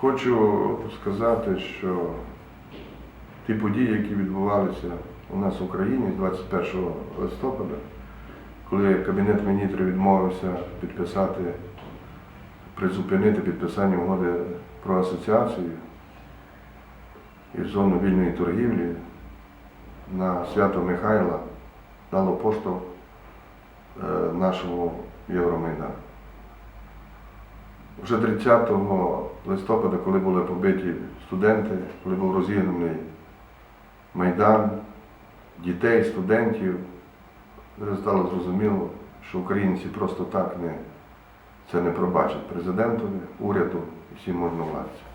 Хочу сказати, що ті події, які відбувалися у нас в Україні 21 листопада, коли Кабінет міністрів відмовився підписати, призупинити підписання угоди про асоціацію і зону вільної торгівлі на свято Михайла дало поштовх е, нашому Євромайдану. Вже 30 листопада, коли були побиті студенти, коли був розігнаний Майдан, дітей, студентів, стало зрозуміло, що українці просто так не, це не пробачать президентові, уряду і всім можновладцям.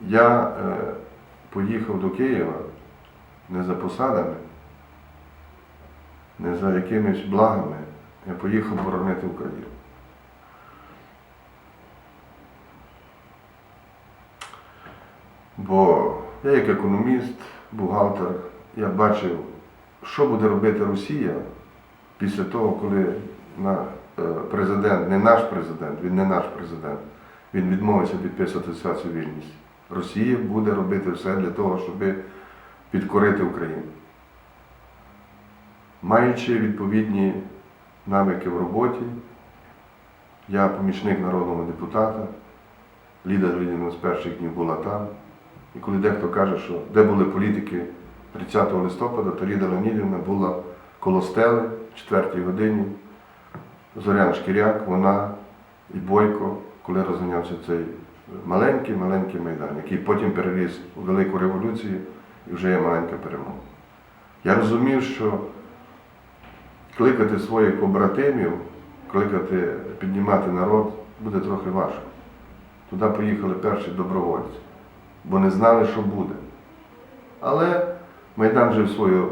Я е, поїхав до Києва не за посадами, не за якимись благами, я поїхав боронити Україну. Бо я як економіст, бухгалтер, я бачив, що буде робити Росія після того, коли на, е, президент, не наш президент, він не наш президент, він відмовився підписувати асоціацію вільність. Росія буде робити все для того, щоб підкорити Україну. Маючи відповідні навики в роботі, я помічник народного депутата, Ліда Леонідовна з перших днів була там. І коли дехто каже, що де були політики 30 листопада, то Ліда Леонідівна була коло стели в 4 годині. Зорян Шкіряк, вона і Бойко, коли розганявся цей маленький-маленький майдан, який потім переріс у велику революцію і вже є маленька перемога. Я розумів, що кликати своїх побратимів, кликати, піднімати народ буде трохи важко. Туди поїхали перші добровольці бо не знали, що буде. Але Майдан жив свою,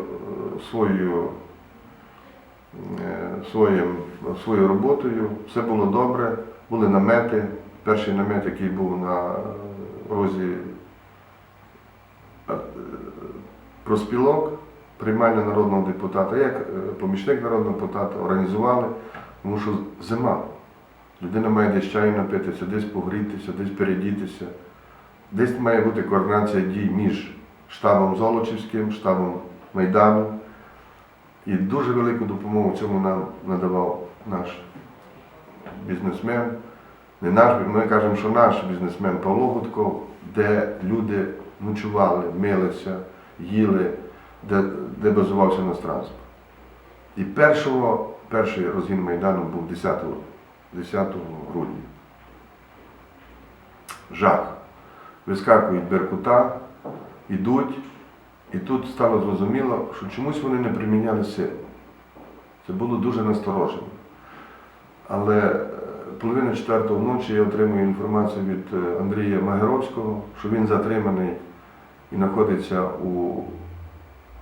свою, своїм, своєю роботою, все було добре, були намети. Перший намет, який був на розі проспілок, приймальня народного депутата, як е, помічник народного депутата, організували, тому що зима. Людина має десь чаю напитися, десь погрітися, десь передітися. Десь має бути координація дій між штабом Золочівським, штабом Майдану. І дуже велику допомогу цьому нам надавав наш бізнесмен. Не наш, ми кажемо, що наш бізнесмен Павло Гудков, де люди ночували, милися, їли, де, де базувався наш транспорт. І першого, перший розгін Майдану був 10, 10 грудня. Жах вискакують беркута, ідуть, і тут стало зрозуміло, що чомусь вони не приміняли сили. Це було дуже насторожено. Але е, половина четвертого вночі я отримую інформацію від е, Андрія Магеровського, що він затриманий і знаходиться у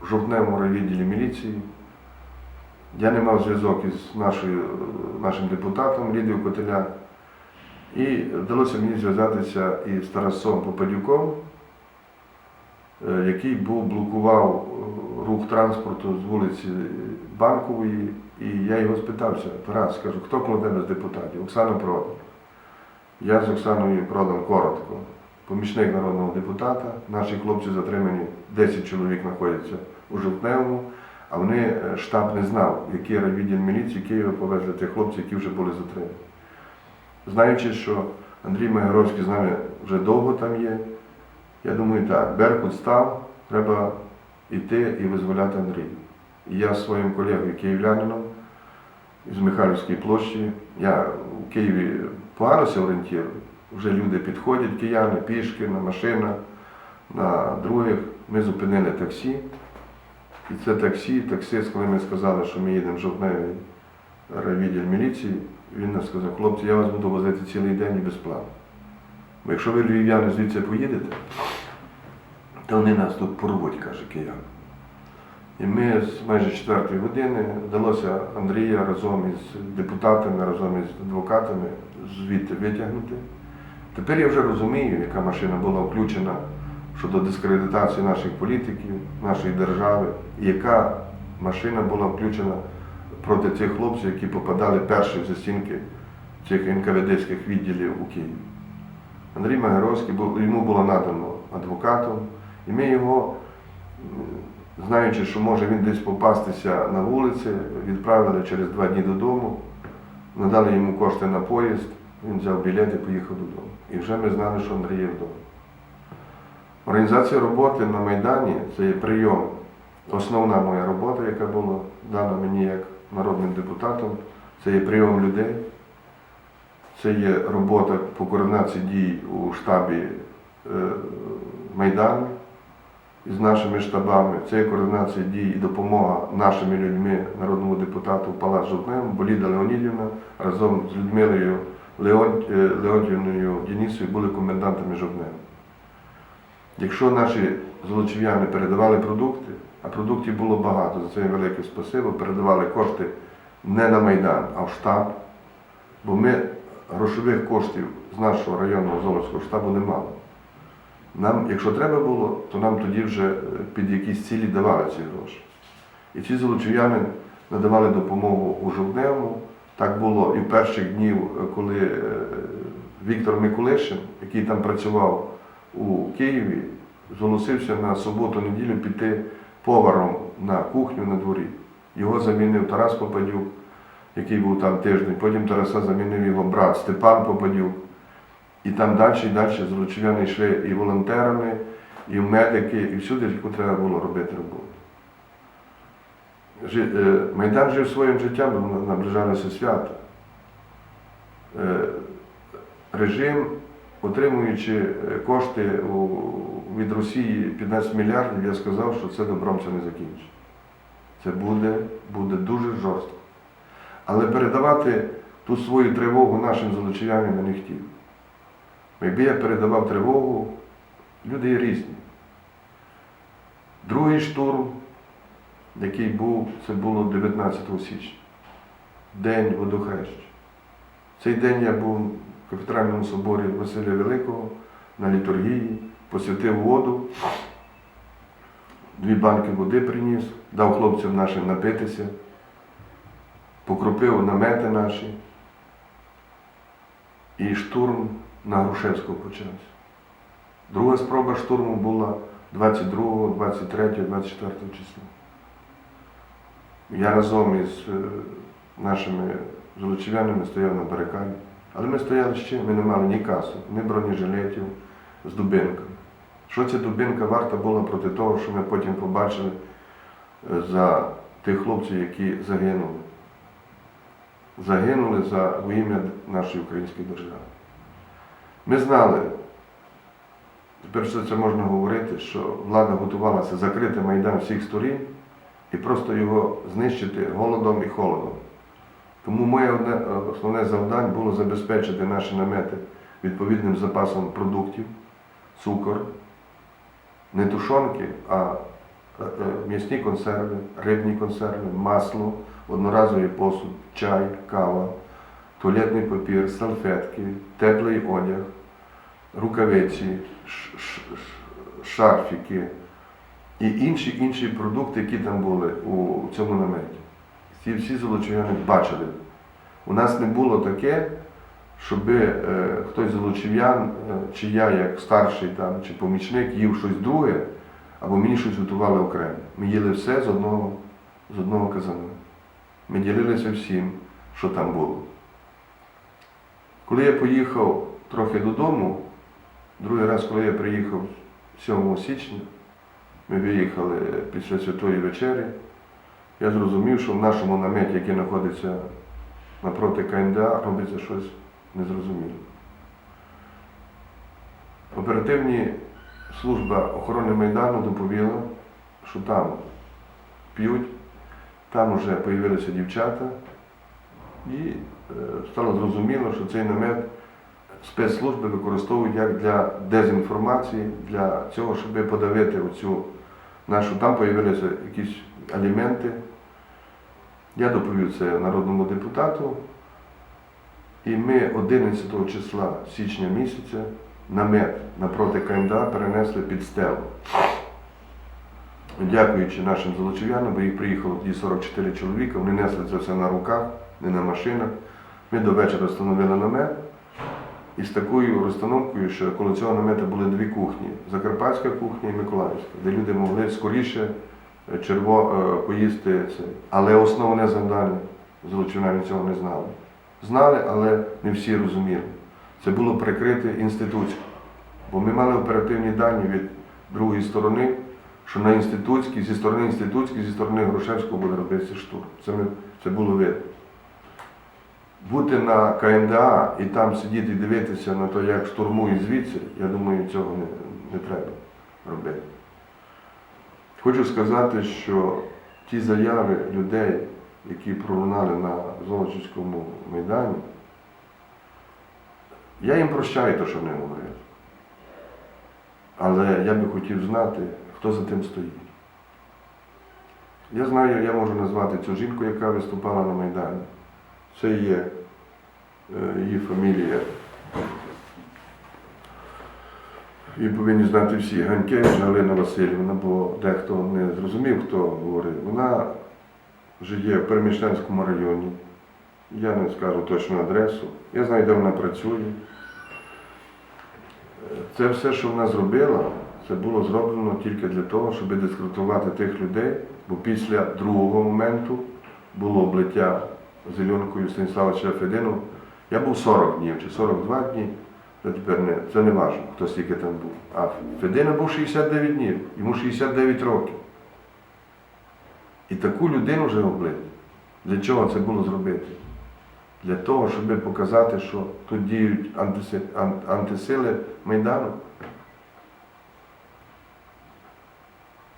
жовтневому райвідділі міліції. Я не мав зв'язок із нашою, нашим депутатом Лідією Котеля. І вдалося мені зв'язатися із Тарасом Попадюком, е, який був, блокував е, рух транспорту з вулиці Банкової. І я його спитався, Тарас, кажу, хто коло тебе з депутатів? Оксана Продан. Я з Оксаною Продан коротко. Помічник народного депутата. Наші хлопці затримані, 10 чоловік знаходяться у Жовтневому, а вони е, штаб не знав, який райвідділ міліції Києва повезли тих хлопців, які вже були затримані. Знаючи, що Андрій Магоровський з нами вже довго там є, я думаю, так, Беркут став, треба йти і визволяти Андрія. І я з своїм колегою київлянином з Михайлівської площі, я у Києві погано орієнтую, вже люди підходять, кияни, пішки, на машинах, на других. Ми зупинили таксі. І це таксі, таксист, коли ми сказали, що ми їдемо в жовтневий райвідділ міліції, він нам сказав, хлопці, я вас буду возити цілий день і безплатно. Бо якщо ви львів'яни звідси поїдете, то вони нас тут порвуть, каже киян. І ми з майже четвертої години вдалося Андрія разом із депутатами, разом із адвокатами звідти витягнути. Тепер я вже розумію, яка машина була включена щодо дискредитації наших політиків, нашої держави, і яка машина була включена проти цих хлопців, які попадали перші в застінки цих НКВДських відділів у Києві. Андрій Магеровський, йому було надано адвокатом, і ми його, знаючи, що може він десь попастися на вулиці, відправили через два дні додому, надали йому кошти на поїзд, він взяв білет і поїхав додому. І вже ми знали, що Андрій є вдома. Організація роботи на Майдані це є прийом. Основна моя робота, яка була дана мені як народним депутатом, це є прийом людей, це є робота по координації дій у штабі е, Майдану із нашими штабами, це є координація дій і допомога нашими людьми, народному депутату Палац Жовтневому, Боліда Леонідівна разом з Людмилою е, Леонтівною Дінісою були комендантами Жовтневого. Якщо наші золочів'яни передавали продукти, а продуктів було багато, за це їм велике спасибо, передавали кошти не на Майдан, а в штаб, бо ми грошових коштів з нашого районного Золотського штабу не мали. Нам, якщо треба було, то нам тоді вже е, під якісь цілі давали ці гроші. І ці золочів'яни надавали допомогу у Жовтневому. Так було і в перших днів, е, коли е, Віктор Миколишин, який там працював у Києві, зголосився на суботу-неділю піти поваром на кухню на дворі. Його замінив Тарас Попадюк, який був там тиждень. Потім Тараса замінив його брат Степан Попадюк. І там далі і далі злочиняни йшли і волонтерами, і медики, і всюди, яку треба було робити роботу. Е, Майдан жив своїм життям, бо наближалося свято. Е, Режим, отримуючи е, кошти у- від Росії 15 мільярдів, я сказав, що це добром це не закінчить. Це буде, буде дуже жорстко. Але передавати ту свою тривогу нашим золочів'янам я не хотів. Якби я передавав тривогу, люди є різні. Другий штурм, який був, це було 19 січня, День водохреща. Цей день я був в кафедральному соборі Василя Великого на літургії, посвятив воду, дві банки води приніс, дав хлопцям нашим напитися, покропив намети наші. І штурм на Грушевського почався. Друга спроба штурму була 22, 23, 24 числа. Я разом із е, нашими золочів'янами стояв на барикаді. Але ми стояли ще, ми не мали ні касок, ні бронежилетів з дубинками. Що ця дубинка варта була проти того, що ми потім побачили е, за тих хлопців, які загинули. Загинули за ім'я нашої української держави. Ми знали, тепер що це можна говорити, що влада готувалася закрити Майдан всіх сторін і просто його знищити голодом і холодом. Тому моє одне, е, основне завдання було забезпечити наші намети відповідним запасом продуктів, цукор, не тушонки, а е, е, м'ясні консерви, рибні консерви, масло, одноразовий посуд, чай, кава, туалетний папір, салфетки, теплий одяг, рукавиці, шарфіки і інші інші продукти, які там були у цьому наметі. Ці всі золочів'яни бачили. У нас не було таке, щоб е, хтось з золочів'ян, е, чи я як старший там, чи помічник їв щось друге, або мені щось готували окремо. Ми їли все з одного, з одного казана. Ми ділилися всім, що там було. Коли я поїхав трохи додому, другий раз, коли я приїхав 7 січня, ми виїхали після Святої вечері, я зрозумів, що в нашому наметі, який знаходиться напроти КНДА, робиться щось незрозуміле. Оперативні служба охорони Майдану доповіла, що там п'ють, там вже з'явилися дівчата, і е, стало зрозуміло, що цей намет спецслужби використовують як для дезінформації, для цього, щоб подавити оцю нашу. Там з'явилися якісь аліменти. Я доповів це народному депутату. І ми 11 числа січня місяця намет напроти КМДА перенесли під стелу. Дякуючи нашим золочів'янам, бо їх приїхало тоді 44 чоловіка, вони несли це все на руках, не на машинах. Ми до вечора встановили намет. із такою розстановкою, що коло цього намету були дві кухні: Закарпатська кухня і Миколаївська, де люди могли скоріше е, черво, е, поїсти це. Але основне завдання злочинарі цього не знали. Знали, але не всі розуміли. Це було прикрити інституцію. Бо ми мали оперативні дані від другої сторони, що на інститутській, зі сторони інститутській, зі сторони Грушевського буде робитися штурм. Це, ми, це було видно. Бути на КМДА і там сидіти і дивитися на те, як штурмують звідси, я думаю, цього не, не треба робити. Хочу сказати, що ті заяви людей, які пролунали на Золочівському майдані, я їм прощаю те, що вони говорять. Але я би хотів знати, хто за тим стоїть. Я знаю, я можу назвати цю жінку, яка виступала на Майдані. Це є е, її фамілія. І повинні знати всі. Ганькевич Галина Васильівна, бо дехто не зрозумів, хто говорив. Вона живе в Переміщенському районі. Я не скажу точну адресу. Я знаю, де вона працює. Це все, що вона зробила, це було зроблено тільки для того, щоб дискредитувати тих людей, бо після другого моменту було облиття зеленкою Станіслава Федину. Я був 40 днів чи 42 дні, це тепер не, це не важливо, хто стільки там був. А Федина був 69 днів, йому 69 років. І таку людину вже облити. Для чого це було зробити? Для того, щоб показати, що тут діють антиси- антисили Майдану.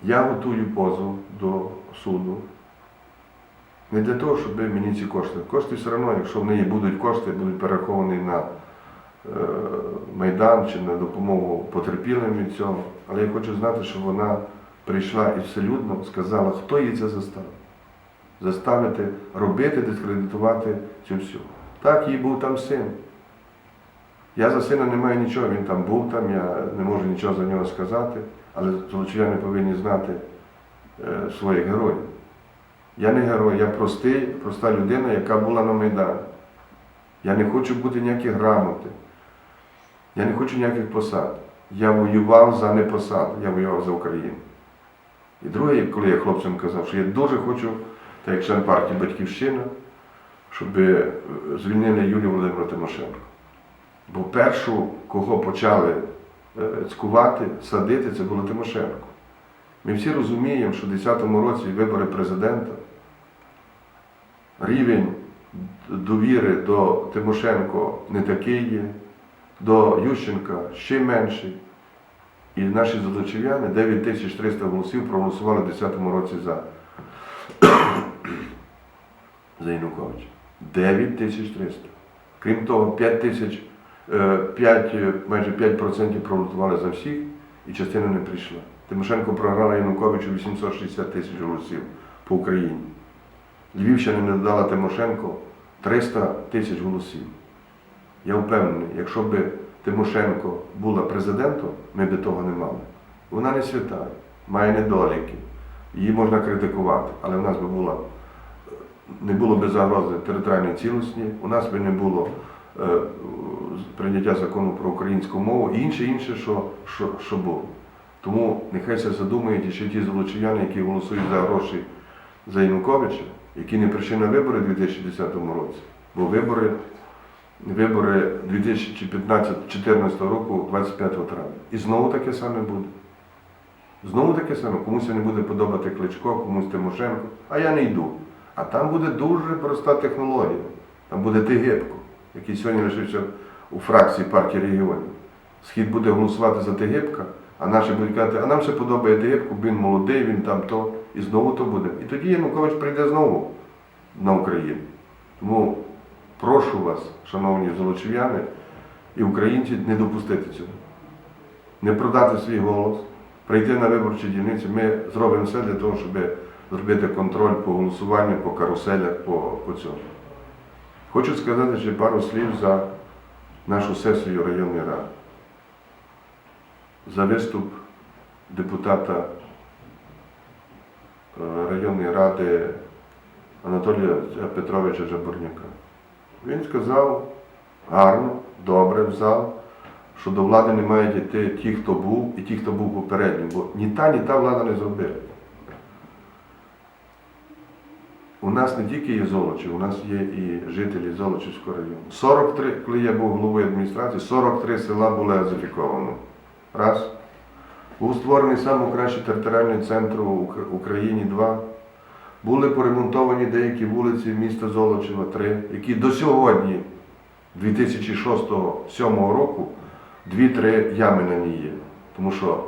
Я готую позов до суду. Не для того, щоб мені ці кошти. Кошти все одно, якщо в неї будуть кошти, будуть перераховані на е, Майдан чи на допомогу потерпілим від цього. Але я хочу знати, що вона прийшла і вселюдно сказала, хто їй це заставив. Заставити робити, дискредитувати цю всю. Так, їй був там син. Я за сина не маю нічого, він там був там, я не можу нічого за нього сказати, але злочиняни повинні знати е, своїх героїв. Я не герой, я простий, проста людина, яка була на Майдані. Я не хочу бути ніякі грамоти. Я не хочу ніяких посад. Я воював за не посаду, я воював за Україну. І друге, коли я хлопцям казав, що я дуже хочу, так як член партії Батьківщина, щоб е, звільнили Юлію Володимира Тимошенко. Бо першу, кого почали е, цькувати, садити, це було Тимошенко. Ми всі розуміємо, що в 2010 році вибори президента, рівень довіри до Тимошенко не такий є, до Ющенка ще менший. І наші золочів'яни 9300 голосів проголосували в 2010 році за, за Януковича. 9300. Крім того, 5 тисяч, е, 5, е, майже 5% проголосували за всіх і частина не прийшла. Тимошенко програла Януковичу 860 тисяч голосів по Україні. Львівщина не дала Тимошенко 300 тисяч голосів. Я впевнений, якщо б Тимошенко була президентом, ми б того не мали. Вона не свята, має недоліки. Її можна критикувати, але в нас би була не було б загрози територіальної цілісності, у нас би не було е, прийняття закону про українську мову і інше, інше, що, що, що було. Тому нехай це задумають ще ті злочиняни, які голосують за гроші за Януковича, які не прийшли на вибори у 2010 році. Бо вибори, вибори 2015-2014 року 25 травня. І знову таке саме буде. Знову таке саме, комусь не буде подобати Кличко, комусь Тимошенко, а я не йду. А там буде дуже проста технологія. Там буде Тигибко, який сьогодні лишився у фракції партії регіонів. Схід буде голосувати за Тигибка, а наші будуть казати, а нам ще подобає Тигибко, він молодий, він там то, і знову то буде. І тоді Янукович прийде знову на Україну. Тому прошу вас, шановні золочів'яни і українці, не допустити цього. Не продати свій голос, прийти на виборчі дільниці. Ми зробимо все для того, щоб зробити контроль по голосуванню, по каруселях, по, по цьому. Хочу сказати ще пару слів за нашу сесію районної ради. За виступ депутата е, районної ради Анатолія Петровича Жабурняка. Він сказав гарно, добре в зал, що до влади не мають йти ті, хто був, і ті, хто був попереднім. Бо ні та, ні та влада не зробила. У нас не тільки є Золочів, у нас є і жителі Золочівського району. 43, коли я був головою адміністрації, 43 села були газифіковано. Раз. Був створений найкращий територіальний центр Ук- Україні два. Були поремонтовані деякі вулиці міста Золочева, три, які до сьогодні, 2006-2007 року, дві-три ями на ній є. Тому що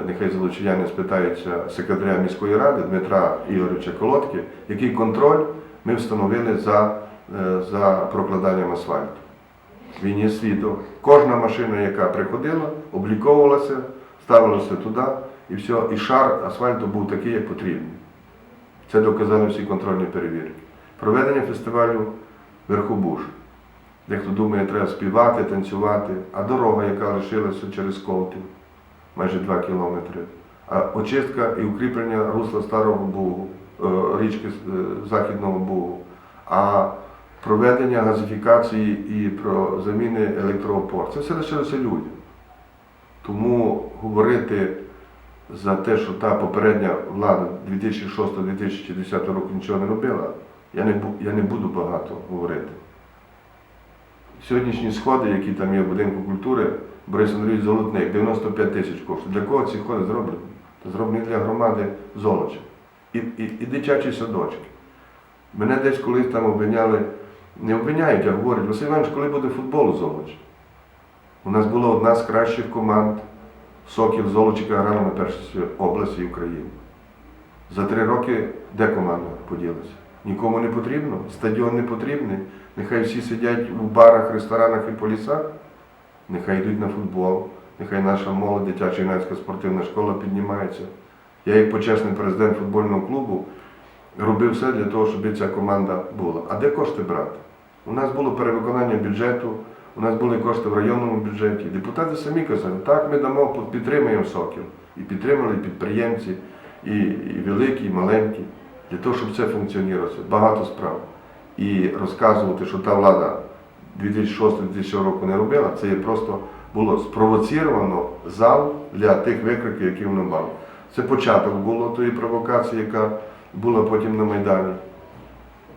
е, нехай золочияни спитаються секретаря міської ради Дмитра Ігоровича Колодки, який контроль ми встановили за, е, за прокладанням асфальту. Він є свідок. Кожна машина, яка приходила, обліковувалася, ставилася туди, і все, і шар асфальту був такий, як потрібний. Це доказали всі контрольні перевірки. Проведення фестивалю Верхобуш. Дехто думає, треба співати, танцювати, а дорога, яка лишилася через Ковтів, майже 2 кілометри. А очистка і укріплення русла Старого Бугу, е, річки е, Західного Бугу. А проведення газифікації і про заміни електроопор. Це все лишилося людям. Тому говорити за те, що та попередня влада 2006-2010 року нічого не робила, я не, я не буду багато говорити. Сьогоднішні сходи, які там є в будинку культури, Борис Андрійович Золотник, 95 тисяч коштує. Для кого ці сходи зроблені? Та зроблені для громади Золоча. І, і, і дитячі садочки. Мене десь колись там обвиняли, не обвиняють, а говорять, Василь Іванович, коли буде футбол у Золочі? У нас була одна з кращих команд Сокіл Золочика на першості області України. За три роки де команда поділася? Нікому не потрібно, стадіон не потрібний. Нехай всі сидять у барах, ресторанах і по лісах, нехай йдуть на футбол, нехай наша молодь, дитяча юнацька спортивна школа піднімається. Я, як почесний президент футбольного клубу, робив все для того, щоб ця команда була. А де кошти брати? У нас було перевиконання бюджету, у нас були кошти в районному бюджеті. Депутати самі казали, так, ми дамо, підтримаємо сокіл. І підтримали підприємці, і, і великі, і маленькі, для того, щоб це функціонувало. Багато справ. І розказувати, що та влада 2006-2007 року не робила, це просто було спровоціровано зал для тих викриків, які вони мали. Це початок було тої провокації, яка була потім на Майдані.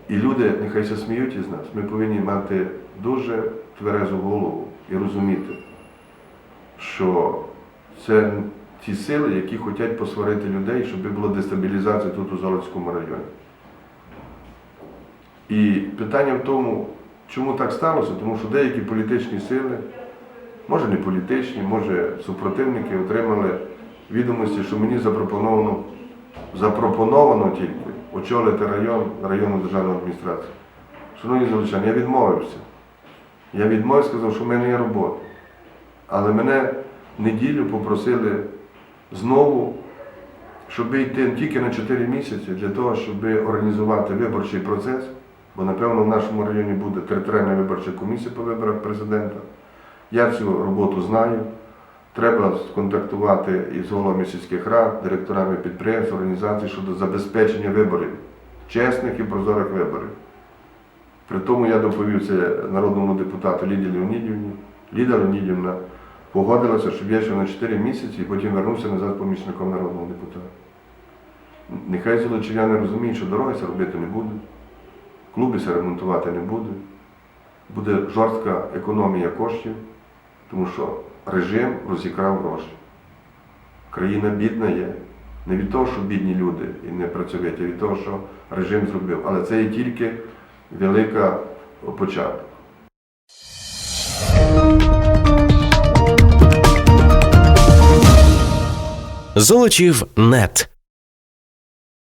І люди нехай се сміють із нас. Ми повинні мати дуже тверезу голову і розуміти, що це ті сили, які хочуть посварити людей, щоб була дестабілізація тут у Золотському районі. І питання в тому, чому так сталося, тому що деякі політичні сили, може не політичні, може супротивники, отримали відомості, що мені запропоновано, запропоновано тільки очолити район, районну державну адміністрацію. Шановні залучани, я відмовився. Я відмовився, сказав, що в мене є робота. Але мене неділю попросили знову, щоб йти тільки на 4 місяці для того, щоб організувати виборчий процес, бо напевно в нашому районі буде територіальна виборча комісія по виборах президента. Я цю роботу знаю. Треба сконтактувати із головами сільських рад, директорами підприємств, організацій щодо забезпечення виборів, чесних і прозорих виборів. При тому я доповів це народному депутату Лідії Леонідівні. Ліда Леонідівна погодилася, щоб я ще на 4 місяці і потім вернувся назад помічником народного депутата. Нехай золочів'яни розуміють, що дороги це робити не будуть, клуби ремонтувати не будуть. Буде жорстка економія коштів, тому що режим розікрав гроші. Країна бідна є. Не від того, що бідні люди і не працьовиті, а від того, що режим зробив. Але це є тільки велика початок. Золочів нет.